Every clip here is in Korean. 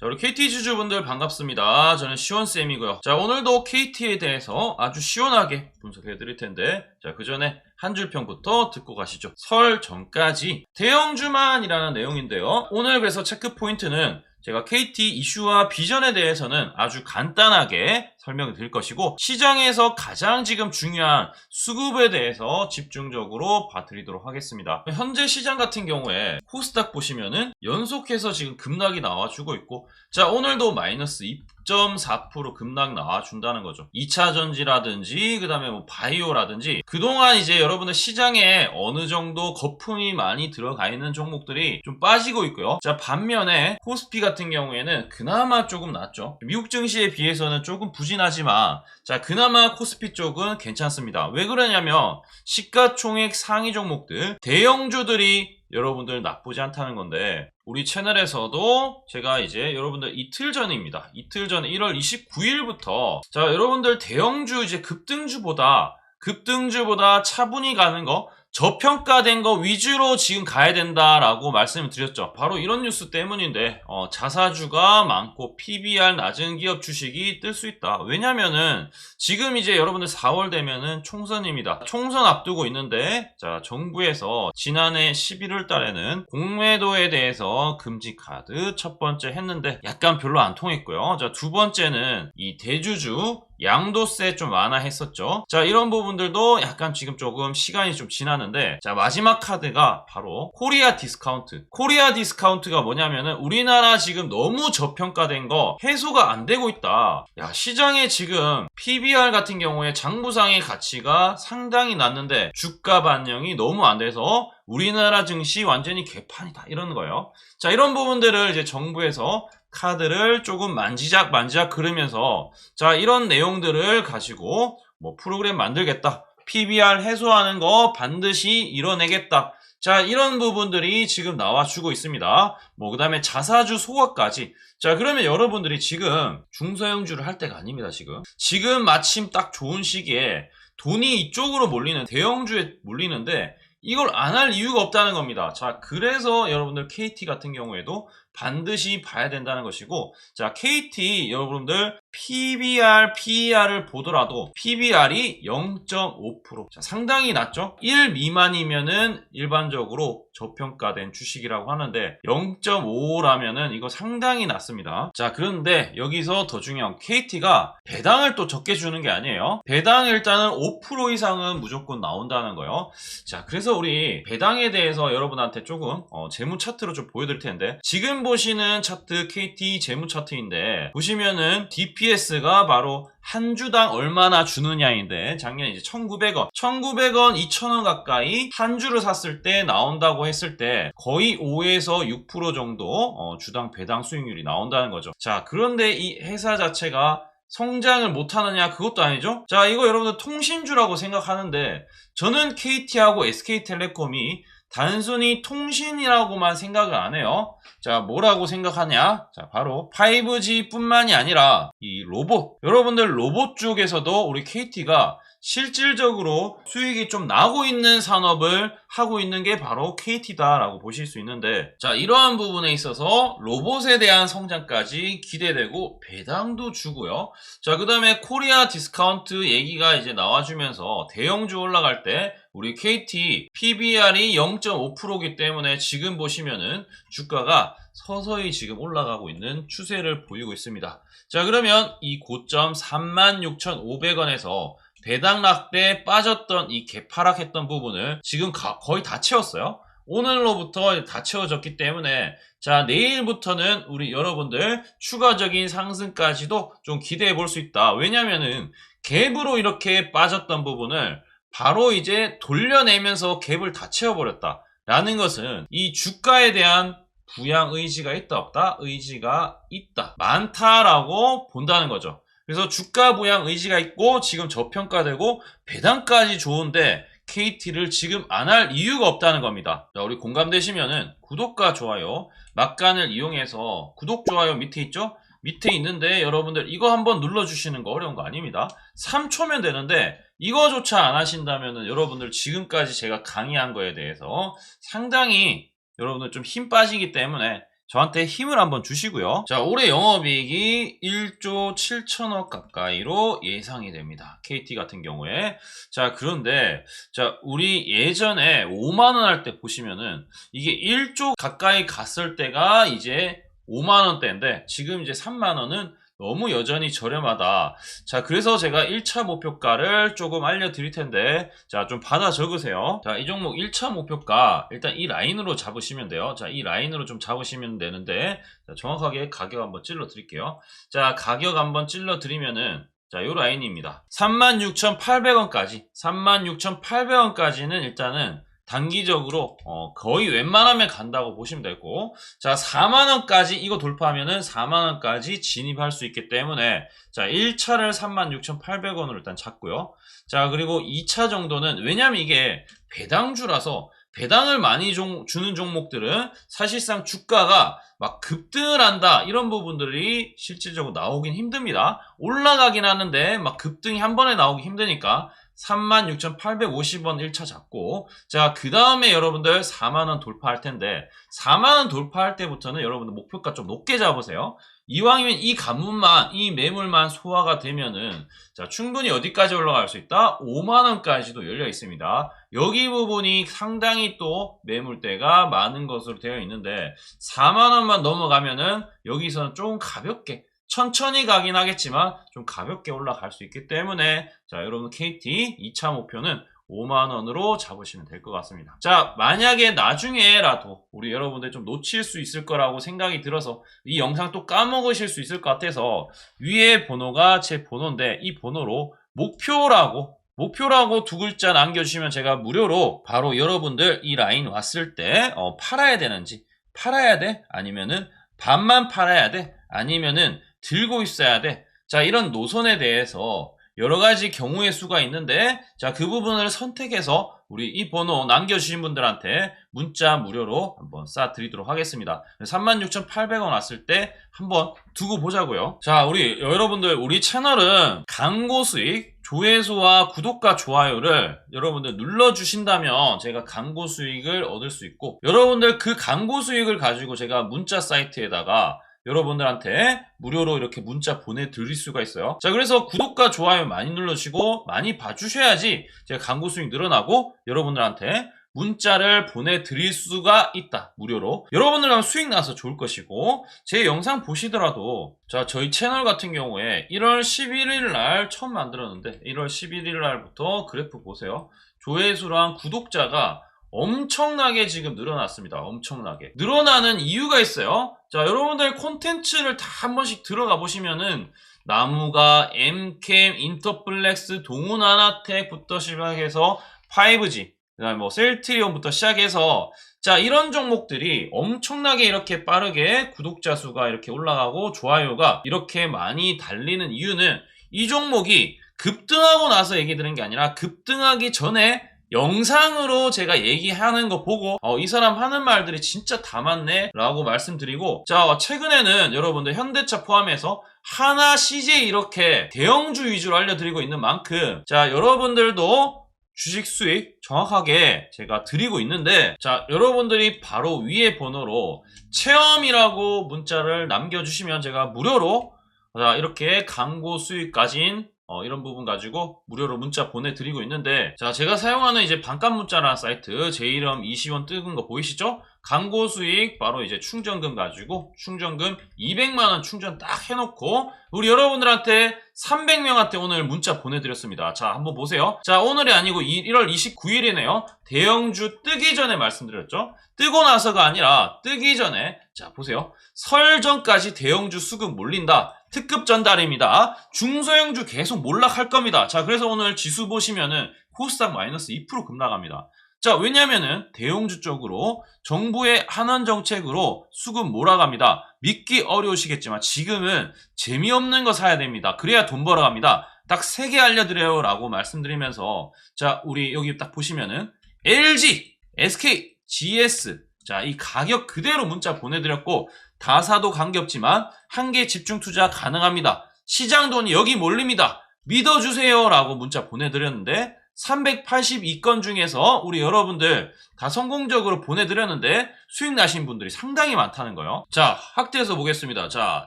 자, 우리 KT 주주분들 반갑습니다. 저는 시원쌤이고요. 자, 오늘도 KT에 대해서 아주 시원하게 분석해 드릴 텐데, 자, 그 전에 한 줄 평부터 듣고 가시죠. 설 전까지 대형주만이라는 내용인데요. 오늘 그래서 체크 포인트는 제가 KT 이슈와 비전에 대해서는 아주 간단하게 설명을 드릴 것이고 시장에서 가장 지금 중요한 수급에 대해서 집중적으로 봐드리도록 하겠습니다. 현재 시장 같은 경우에 코스닥 보시면은 연속해서 지금 급락이 나와주고 있고 자 오늘도 마이너스 2.4% 급락 나와준다는 거죠. 2차 전지라든지 그 다음에 뭐 바이오라든지 그동안 이제 여러분들 시장에 어느 정도 거품이 많이 들어가 있는 종목들이 좀 빠지고 있고요. 자 반면에 코스피 같은 경우에는 그나마 조금 낫죠. 미국 증시에 비해서는 조금 부진 하지만 자 그나마 코스피 쪽은 괜찮습니다. 왜 그러냐면 시가총액 상위 종목들 대형주들이 여러분들 나쁘지 않다는 건데 우리 채널에서도 제가 이제 여러분들 이틀 전입니다. 이틀 전 1월 29일부터 자 여러분들 대형주 이제 급등주보다 급등주보다 차분히 가는 거 저평가된 거 위주로 지금 가야 된다라고 말씀을 드렸죠. 바로 이런 뉴스 때문인데 어, 자사주가 많고 PBR 낮은 기업 주식이 뜰 수 있다. 왜냐면은 지금 이제 여러분들 4월 되면은 총선입니다. 총선 앞두고 있는데 자 정부에서 지난해 11월 달에는 공매도에 대해서 금지 카드 첫 번째 했는데 약간 별로 안 통했고요. 자두 번째는 이 대주주 양도세 좀 완화했었죠. 자, 이런 부분들도 약간 지금 조금 시간이 좀 지났는데, 자, 마지막 카드가 바로 코리아 디스카운트. 코리아 디스카운트가 뭐냐면은 우리나라 지금 너무 저평가된 거 해소가 안 되고 있다. 야, 시장에 지금 PBR 같은 경우에 장부상의 가치가 상당히 낮는데 주가 반영이 너무 안 돼서 우리나라 증시 완전히 개판이다. 이러는 거예요. 자, 이런 부분들을 이제 정부에서 카드를 조금 만지작 만지작 그르면서 자 이런 내용들을 가지고 뭐 프로그램 만들겠다 PBR 해소하는 거 반드시 이뤄내겠다. 자 이런 부분들이 지금 나와주고 있습니다. 뭐 그 다음에 자사주 소각까지. 자 그러면 여러분들이 지금 중소형주를 할 때가 아닙니다 지금. 지금 마침 딱 좋은 시기에 돈이 이쪽으로 몰리는 대형주에 몰리는데 이걸 안 할 이유가 없다는 겁니다. 자, 그래서 여러분들 KT 같은 경우에도 반드시 봐야 된다는 것이고, 자, KT 여러분들 PBR, PER을 보더라도 PBR이 0.5%. 자, 상당히 낮죠? 1 미만이면은 일반적으로 저평가된 주식이라고 하는데 0.5라면은 이거 상당히 낮습니다. 자, 그런데 여기서 더 중요한 KT가 배당을 또 적게 주는 게 아니에요. 배당 일단은 5% 이상은 무조건 나온다는 거예요. 자, 그래서 우리 배당에 대해서 여러분한테 조금 어, 재무 차트로 좀 보여드릴 텐데 지금 보시는 차트 KT 재무 차트인데 보시면은 DPS가 바로 한 주당 얼마나 주느냐인데 작년에 이제 1,900원, 1,900원, 2,000원 가까이 한 주를 샀을 때 나온다고 했을 때 거의 5에서 6% 정도 어, 주당 배당 수익률이 나온다는 거죠. 자, 그런데 이 회사 자체가 성장을 못하느냐 그것도 아니죠. 자, 이거 여러분들 통신주라고 생각하는데 저는 KT하고 SK텔레콤이 단순히 통신이라고만 생각을 안 해요. 자, 뭐라고 생각하냐? 자, 바로 5G 뿐만이 아니라 이 로봇. 여러분들 로봇 쪽에서도 우리 KT가 실질적으로 수익이 좀 나고 있는 산업을 하고 있는 게 바로 KT다라고 보실 수 있는데 자 이러한 부분에 있어서 로봇에 대한 성장까지 기대되고 배당도 주고요 자 그 다음에 코리아 디스카운트 얘기가 이제 나와주면서 대형주 올라갈 때 우리 KT PBR이 0.5%이기 때문에 지금 보시면은 주가가 서서히 지금 올라가고 있는 추세를 보이고 있습니다 자 그러면 이 고점 36,500원에서 배당락 때 빠졌던 이 개파락했던 부분을 지금 가- 거의 다 채웠어요. 오늘로부터 다 채워졌기 때문에 자 내일부터는 우리 여러분들 추가적인 상승까지도 좀 기대해 볼 수 있다. 왜냐면은 갭으로 이렇게 빠졌던 부분을 바로 이제 돌려내면서 갭을 다 채워버렸다. 라는 것은 이 주가에 대한 부양 의지가 있다 없다? 의지가 있다. 많다라고 본다는 거죠. 그래서 주가 부양 의지가 있고 지금 저평가되고 배당까지 좋은데 KT를 지금 안 할 이유가 없다는 겁니다. 자, 우리 공감되시면은 구독과 좋아요, 막간을 이용해서 구독, 좋아요 밑에 있죠? 밑에 있는데 여러분들 이거 한번 눌러주시는 거 어려운 거 아닙니다. 3초면 되는데 이거조차 안 하신다면은 여러분들 지금까지 제가 강의한 거에 대해서 상당히 여러분들 좀 힘 빠지기 때문에 저한테 힘을 한번 주시고요. 자, 올해 영업이익이 1조 7천억 가까이로 예상이 됩니다. KT 같은 경우에. 자, 그런데, 자, 우리 예전에 5만원 할 때 보시면은 이게 1조 가까이 갔을 때가 이제 5만원대인데 지금 이제 3만원은 너무 여전히 저렴하다. 자, 그래서 제가 1차 목표가를 조금 알려드릴 텐데, 자, 좀 받아 적으세요. 자, 이 종목 1차 목표가, 일단 이 라인으로 잡으시면 돼요. 자, 이 라인으로 좀 잡으시면 되는데, 자, 정확하게 가격 한번 찔러 드릴게요. 자, 가격 한번 찔러 드리면은, 자, 요 라인입니다. 36,800원까지, 36,800원까지는 일단은 단기적으로 어, 거의 웬만하면 간다고 보시면 되고. 자 4만원까지 이거 돌파하면은 4만원까지 진입할 수 있기 때문에 자 1차를 36,800원으로 일단 잡고요. 자 그리고 2차 정도는 왜냐면 이게 배당주라서 배당을 많이 종- 주는 종목들은 사실상 주가가 막 급등을 한다 이런 부분들이 실질적으로 나오긴 힘듭니다. 올라가긴 하는데 막 급등이 한 번에 나오기 힘드니까 36,850원 1차 잡고 자, 그 다음에 여러분들 4만원 돌파할 텐데, 4만원 돌파할 때부터는 여러분들 목표가 좀 높게 잡으세요. 이왕이면 이 간문만, 이 매물만 소화가 되면은, 자, 충분히 어디까지 올라갈 수 있다? 5만원까지도 열려 있습니다. 여기 부분이 상당히 또 매물대가 많은 것으로 되어 있는데, 4만원만 넘어가면은, 여기서는 조금 가볍게, 천천히 가긴 하겠지만, 좀 가볍게 올라갈 수 있기 때문에, 자, 여러분 KT 2차 목표는 5만원으로 잡으시면 될 것 같습니다. 자, 만약에 나중에라도 우리 여러분들 좀 놓칠 수 있을 거라고 생각이 들어서 이 영상 또 까먹으실 수 있을 것 같아서 위에 번호가 제 번호인데 이 번호로 목표라고 목표라고 두 글자 남겨주시면 제가 무료로 바로 여러분들 이 라인 왔을 때 어, 팔아야 되는지 팔아야 돼? 아니면은 반만 팔아야 돼? 아니면은 들고 있어야 돼? 자, 이런 노선에 대해서 여러 가지 경우의 수가 있는데, 자, 그 부분을 선택해서 우리 이 번호 남겨주신 분들한테 문자 무료로 한번 쏴드리도록 하겠습니다. 36,800원 왔을 때 한번 두고 보자고요. 자, 우리 여러분들, 우리 채널은 광고 수익, 조회수와 구독과 좋아요를 여러분들 눌러주신다면 제가 광고 수익을 얻을 수 있고, 여러분들 그 광고 수익을 가지고 제가 문자 사이트에다가 여러분들한테 무료로 이렇게 문자 보내드릴 수가 있어요. 자, 그래서 구독과 좋아요 많이 눌러주시고 많이 봐주셔야지 제가 광고 수익 늘어나고 여러분들한테 문자를 보내드릴 수가 있다. 무료로. 여러분들랑 수익 나서 좋을 것이고 제 영상 보시더라도 자, 저희 채널 같은 경우에 1월 11일 날 처음 만들었는데 1월 11일 날부터 그래프 보세요. 조회수랑 구독자가 엄청나게 지금 늘어났습니다. 엄청나게. 늘어나는 이유가 있어요. 자, 여러분들 콘텐츠를 다 한 번씩 들어가 보시면은 나무가 엠캠, 인터플렉스, 동훈아나텍부터 시작해서 5G, 그다음에 뭐 셀트리온부터 시작해서 자, 이런 종목들이 엄청나게 이렇게 빠르게 구독자 수가 이렇게 올라가고 좋아요가 이렇게 많이 달리는 이유는 이 종목이 급등하고 나서 얘기 드는 게 아니라 급등하기 전에 영상으로 제가 얘기하는 거 보고 어, 이 사람 하는 말들이 진짜 다 맞네? 라고 말씀드리고 자 최근에는 여러분들 현대차 포함해서 하나 CJ 이렇게 대형주 위주로 알려드리고 있는 만큼 자 여러분들도 주식 수익 정확하게 제가 드리고 있는데 자 여러분들이 바로 위에 번호로 체험이라고 문자를 남겨주시면 제가 무료로 자 이렇게 광고 수익 가진 어, 이런 부분 가지고 무료로 문자 보내드리고 있는데 자 제가 사용하는 이제 반값 문자라는 사이트 제 이름 이시원 뜨은 거 보이시죠? 광고 수익 바로 이제 충전금 가지고 충전금 200만원 충전 딱 해놓고 우리 여러분들한테 300명한테 오늘 문자 보내드렸습니다. 자 한번 보세요. 자 오늘이 아니고 1월 29일이네요. 대형주 뜨기 전에 말씀드렸죠. 뜨고 나서가 아니라 뜨기 전에 자 보세요. 설 전까지 대형주 수급 몰린다. 특급 전달입니다. 중소형주 계속 몰락할 겁니다. 자, 그래서 오늘 지수 보시면은 코스닥 마이너스 2% 급락합니다. 자, 왜냐면은 대형주 쪽으로 정부의 한원 정책으로 수급 몰아갑니다. 믿기 어려우시겠지만 지금은 재미없는 거 사야 됩니다. 그래야 돈 벌어갑니다. 딱 세 개 알려드려요 라고 말씀드리면서 자, 우리 여기 딱 보시면은 LG, SK, GS 자, 이 가격 그대로 문자 보내드렸고 다 사도 관계없지만 한 개 집중 투자 가능합니다. 시장 돈이 여기 몰립니다. 믿어주세요 라고 문자 보내드렸는데 382건 중에서 우리 여러분들 다 성공적으로 보내드렸는데 수익 나신 분들이 상당히 많다는 거예요. 자, 확대해서 보겠습니다. 자,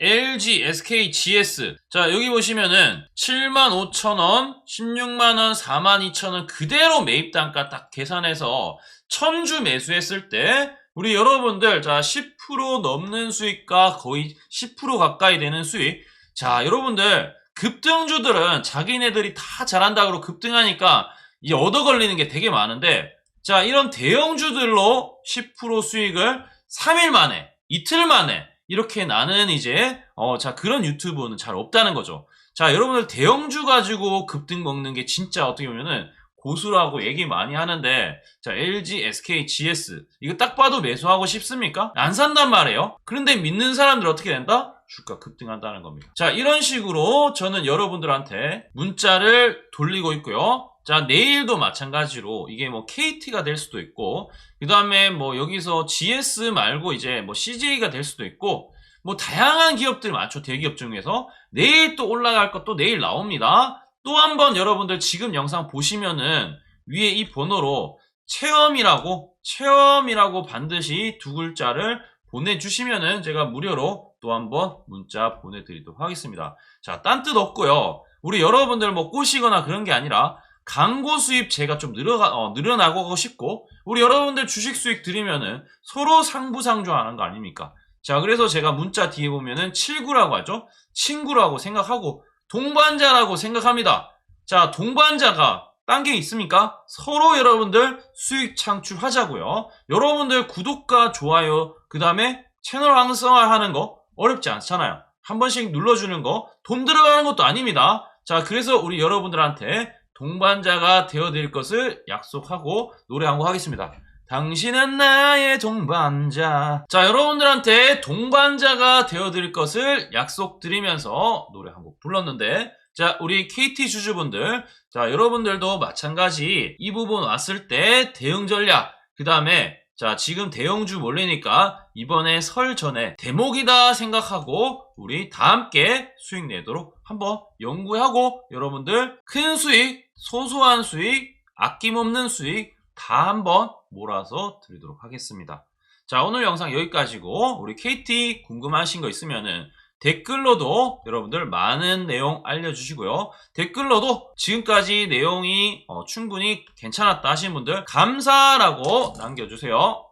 LG, SK, GS. 자, 여기 보시면은 75,000원, 16만원, 42,000원 그대로 매입 단가 딱 계산해서 천주 매수했을 때 우리 여러분들 자, 10% 넘는 수익과 거의 10% 가까이 되는 수익. 자, 여러분들 급등주들은 자기네들이 다 잘한다고 급등하니까 이 얻어 걸리는 게 되게 많은데 자 이런 대형주들로 10% 수익을 3일 만에 이틀 만에 이렇게 나는 이제 어 자 그런 유튜브는 잘 없다는 거죠. 자 여러분들 대형주 가지고 급등 먹는 게 진짜 어떻게 보면은 고수라고 얘기 많이 하는데 자 LG, SK, GS 이거 딱 봐도 매수하고 싶습니까? 안 산단 말이에요. 그런데 믿는 사람들 어떻게 된다? 주가 급등한다는 겁니다. 자, 이런 식으로 저는 여러분들한테 문자를 돌리고 있고요. 자, 내일도 마찬가지로 이게 뭐 KT가 될 수도 있고, 그 다음에 뭐 여기서 GS 말고 이제 뭐 CJ가 될 수도 있고, 뭐 다양한 기업들 많죠. 대기업 중에서. 내일 또 올라갈 것도 내일 나옵니다. 또 한 번 여러분들 지금 영상 보시면은 위에 이 번호로 체험이라고, 체험이라고 반드시 두 글자를 보내주시면은 제가 무료로 또 한 번 문자 보내드리도록 하겠습니다. 자, 딴 뜻 없고요. 우리 여러분들 뭐 꼬시거나 그런 게 아니라 광고 수입 제가 좀 늘어가, 어, 늘어나고 싶고 우리 여러분들 주식 수익 드리면은 서로 상부상조하는 거 아닙니까? 자, 그래서 제가 문자 뒤에 보면은 79라고 하죠? 친구라고 생각하고 동반자라고 생각합니다. 자, 동반자가 딴 게 있습니까? 서로 여러분들 수익 창출하자고요. 여러분들 구독과 좋아요, 그 다음에 채널 활성화하는 거 어렵지 않잖아요. 한 번씩 눌러주는 거 돈 들어가는 것도 아닙니다. 자, 그래서 우리 여러분들한테 동반자가 되어드릴 것을 약속하고 노래 한 곡 하겠습니다. 당신은 나의 동반자. 자, 여러분들한테 동반자가 되어드릴 것을 약속드리면서 노래 한 곡 불렀는데, 자, 우리 KT 주주분들, 자, 여러분들도 마찬가지 이 부분 왔을 때 대응 전략, 그 다음에 자, 지금 대형주 몰리니까 이번에 설 전에 대목이다 생각하고 우리 다 함께 수익 내도록 한번 연구하고 여러분들 큰 수익, 소소한 수익, 아낌없는 수익 다 한번 몰아서 드리도록 하겠습니다. 자, 오늘 영상 여기까지고 우리 KT 궁금하신 거 있으면은 댓글로도 여러분들 많은 내용 알려주시고요. 댓글로도 지금까지 내용이 어, 충분히 괜찮았다 하신 분들 감사라고 남겨주세요.